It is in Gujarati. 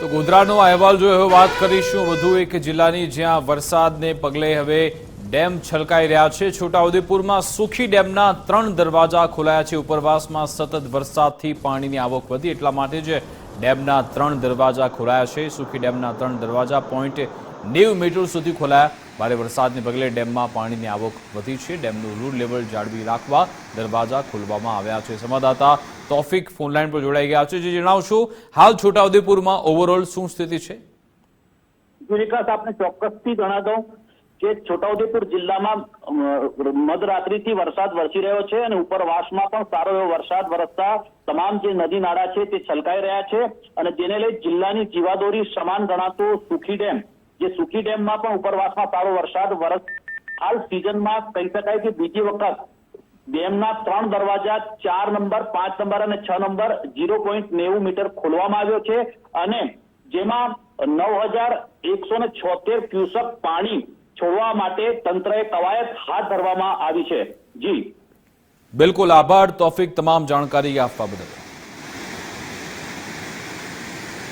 તો ગોધરાનો અહેવાલ જો હવે વાત કરીશું વધુ એક જિલ્લાની જ્યાં વરસાદને પગલે હવે ડેમ છલકાઈ રહ્યા છે. છોટાઉદેપુરમાં સુખી ડેમના ત્રણ દરવાજા ખોલાયા છે. ઉપરવાસમાં સતત વરસાદથી પાણીની આવક વધી એટલા માટે જ ડેમના ત્રણ દરવાજા ખોલાયા છે. સુખી ડેમના ત્રણ દરવાજા પોઈન્ટ નેવું મીટર સુધી ખોલાયા. ભારે વરસાદને પગલે ડેમમાં પાણીની આવક વધી છે. ડેમનું રૂડ લેવલ જાળવી રાખવા દરવાજા ખોલવામાં આવ્યા છે. સંવાદદાતા તોફિક ફોનલાઈન પર જોડાઈ ગયા છે. જે જણાવશો, હાલ છોટાઉદેપુરમાં ઓવરઓલ શું સ્થિતિ છે? વિકાસ આપને ચોક્કસથી જણા દઉં કે છોટાઉદેપુર જિલ્લામાં મધરાત્રિથી વરસાદ વરસી રહ્યો છે અને ઉપરવાસમાં પણ સારો એવો વરસાદ વરસતા તમામ જે નદી નાળા છે તે છલકાઈ રહ્યા છે અને જેને લઈ જિલ્લાની જીવાદોરી સમાન ગણાતો સુખી ડેમ જે સુખી ડેમમાં પણ ઉપરવાસમાં સારો વરસાદ વરસ હાલ સિઝનમાં કહી શકાય કે બીજી વખત ડેમના ત્રણ દરવાજા ચાર નંબર, પાંચ નંબર અને છ નંબર ઝીરો પોઈન્ટ નેવું મીટર ખોલવામાં આવ્યો છે અને જેમાં નવ હજાર એકસો ને છોતેર ક્યુસેક પાણી છોડવા માટે તંત્રએ કવાયત હાથ ધરવામાં આવી છે. જી. બિલકુલ આભાર, તોફિક, તમામ જાણકારી આપવા બદલ.